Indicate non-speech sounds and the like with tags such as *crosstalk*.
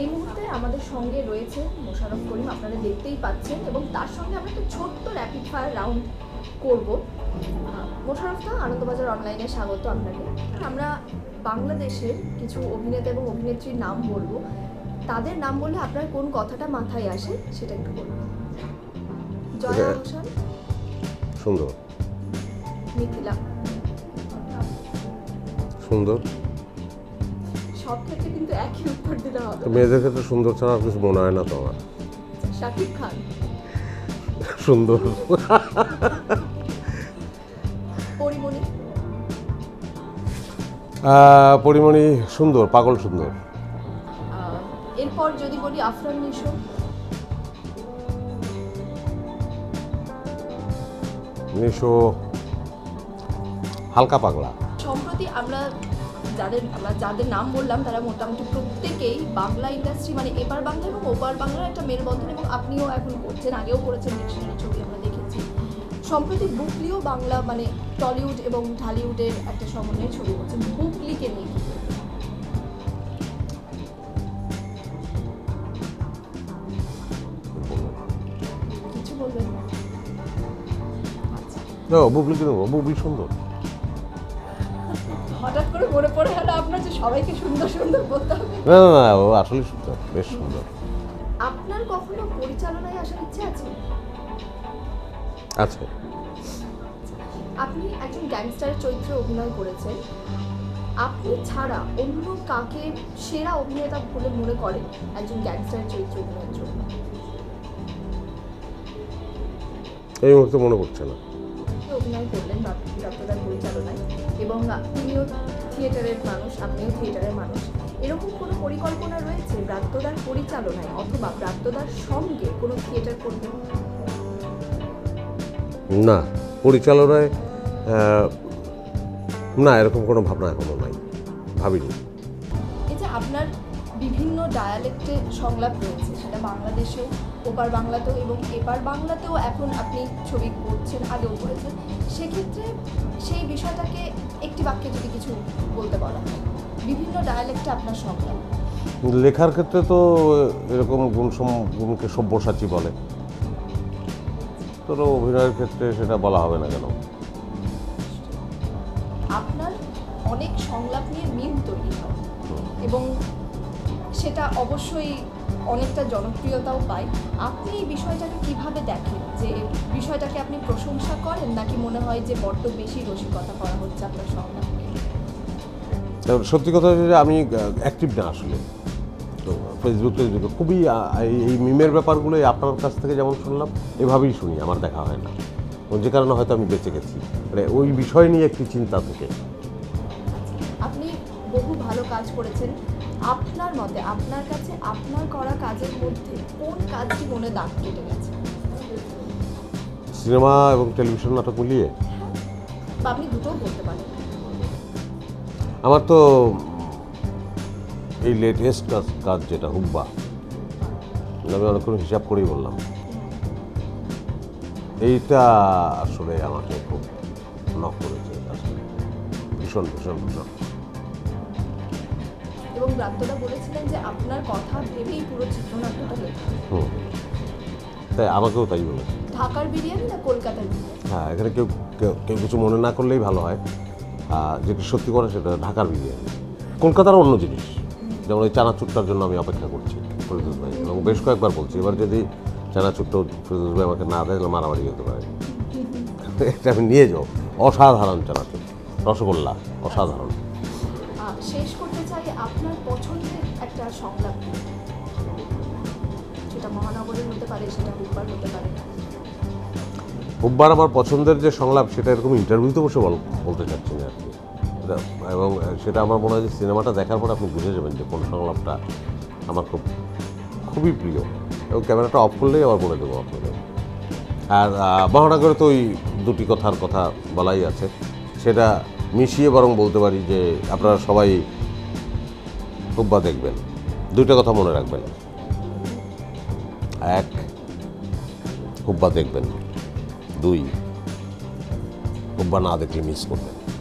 এই মুহূর্তে আমাদের সঙ্গে রয়েছে মোশাররফ করিম আপনারা দেখতেই পাচ্ছেন এবং তার সঙ্গে আমরা একটা ছোট্ট র্যাপিড ফায়ার রাউন্ড করব। মোশাররফ দা আনন্দবাজার অনলাইনে স্বাগত আপনাকে। আমরা বাংলাদেশের কিছু অভিনেতা এবং অভিনেত্রীর নাম বলব। তাদের নাম বললে আপনার কোন কথাটা মাথায় আসে সেটা একটু বলুন। জয়া হোসেন সুন্দর। মিথিলা সুন্দর। সব ক্ষেত্রে কিন্তু একই উত্তর দিতে হবে। তো মেয়েদের ক্ষেত্রে সুন্দর ছাড়া আর কিছু মনে হয় না তো আমার। শাকিব খান। সুন্দর। পরিমণি। পরিমণি সুন্দর পাগল সুন্দর। এরপর যদি বলি আফরান নিশো নিশো হালকা পাগলা। সম্প্রতি আমরা যাদের আমরা যাদের নাম বললাম, তারা মোটামুটি প্রত্যেকেই বাংলা ইন্ডাস্ট্রি মানে এপার বাংলা এবং ওপার বাংলার একটা মেলবন্ধন এবং আপনিও এখন করছেন, আগেও করেছেন ডিকশনারি ছবি আমরা দেখেছি। সম্প্রতি বুকলিও বাংলা মানে টলিউড এবং ঢালিউডের একটা সমন্বয়ে ছবি করছেন বুকলিকে নিয়ে? কিছু বলবেন? আচ্ছা না বুবলি কি দেবো সুন্দর। করে মনে পড়ে গেল আপনার যে সবাইকে সুন্দর সুন্দর বলতে হবে। না না না ও আসলে সুন্দর বেশ সুন্দর। আপনার কখনো পরিচালনায় আসার ইচ্ছে আছে? আছে। আপনি একজন গ্যাংস্টারের চরিত্রে অভিনয় করেছেন। আপনি ছাড়া অন্য কাকে সেরা অভিনেতা বলে মনে করেন একজন গ্যাংস্টারের চরিত্রে অভিনয়ের জন্য? এই মুহূর্তে মনে পড়ছে না। অভিনয় করলেন ডক্টরদার পরিচালনায় এবং তিনিও থিয়েটারের মানুষ আপনিও থিয়েটারের মানুষ। এরকম কোনো পরিকল্পনা রয়েছে ব্রাত্যদার পরিচালনায় অথবা ব্রাত্যদার সঙ্গে কোনো থিয়েটার করবেন না পরিচালনায় না এরকম কোনো ভাবনা এখনও নাই। ভাবিনি। যে আপনার বিভিন্ন ডায়ালেক্টে সংলাপ রয়েছে। সেটা বাংলাদেশেও ওপার বাংলাতেও এবং এপার বাংলাতেও এখন আপনি ছবি করছেন আগেও করেছেন। সেক্ষেত্রে সেই বিষয়টাকে একটি বাক্যে যদি কিছু বলতে বলা হয় বিভিন্ন ডায়ালেক্টে আপনার সংলাপ। লেখার ক্ষেত্রে তো এরকম গুণ গুণকে সব্যসাচী বলে। তোর অভিনয়ের ক্ষেত্রে সেটা বলা হবে না কেন? আপনার অনেক সংলাপ নিয়ে মিম তৈরি হয়। এবং সেটা অবশ্যই অনেকটা জনপ্রিয়তাও পায়। আপনি এই বিষয়টাকে কীভাবে দেখেন? যে বিষয়টাকে আপনি প্রশংসা করেন নাকি মনে হয় যে বড্ড বেশি রসিকতা করা হচ্ছে আপনার তারপর সত্যি কথা হচ্ছে আমি অ্যাক্টিভ না আসলে। তো ফেসবুক টেসবুকে খুবই এই- মিমের ব্যাপারগুলো আপনার কাছ থেকে যেমন শুনলাম এভাবেই শুনি আমার দেখা হয় না। যে কারণে হয়তো আমি বেঁচে গেছি। মানে ওই বিষয় নিয়ে একটি চিন্তা থেকে। আপনি বহু ভালো কাজ করেছেন। আপনার মতে আপনার কাছে আপনার করা কাজের মধ্যে কোন কাজটি মনে দাগ কেটে গেছে? সিনেমা এবং টেলিভিশন নাটক মিলিয়ে? বা আপনি দুটোও বলতে পারেন। আমার তো এই লেটেস্ট কাজ কাজ যেটা হুব্বা আমি অনেকক্ষণ হিসাব করেই বললাম। এইটা আসলে আমাকে খুব নক করেছে ভীষণ ভীষণ ভীষণ। এবং ব্রাত্যদা বলেছিলেন যে আপনার কথা ভেবেই পুরো চিত্রনাট্যটা লেখা তাই আমাকেও তাই বলেছে ঢাকার বিরিয়ানি না কলকাতার বিরিয়ানি? হ্যাঁ এখানে কেউ কেউ কিছু মনে না করলেই ভালো হয়। আর যেটা সত্যি করে সেটা ঢাকার বিরিয়ানি। কলকাতার অন্য জিনিস। যেমন এই চানাচুরটার জন্য আমি অপেক্ষা করছি ফিরোজ ভাই। এবং বেশ কয়েকবার বলছি এবার যদি চানাচুরটা ফিরোজ ভাই আমাকে না দেয় তাহলে মারামারি হতে পারে। *laughs* এটা আমি নিয়ে যাও অসাধারণ চানাচুর। রসগোল্লা অসাধারণ। শেষ করতে চাই আপনার পছন্দের একটা সংলাপ। সেটা মহানগরের হতে পারে, সেটা হুব্বার হতে পারে। আমার পছন্দের যে সংলাপ, সেটা এরকম ইন্টারভিউতে বসে বল- বলতে চাচ্ছি না আর কি এবং সেটা আমার মনে হয় যে সিনেমাটা দেখার পর আপনি বুঝে যাবেন যে কোন সংলাপটা আমার খুব, খুবই প্রিয়। এবং ক্যামেরাটা অফ করলেই আবার বলে দেবো আপনাদের। আর মহানগরে তো ওই দুটি কথার কথা বলাই আছে। সেটা মিশিয়ে বরং বলতে পারি যে আপনারা সবাই খুববা দেখবেন। দুইটা কথা মনে রাখবেন। এক খুববা দেখবেন। দুই খুববা না দেখলে মিস করবেন।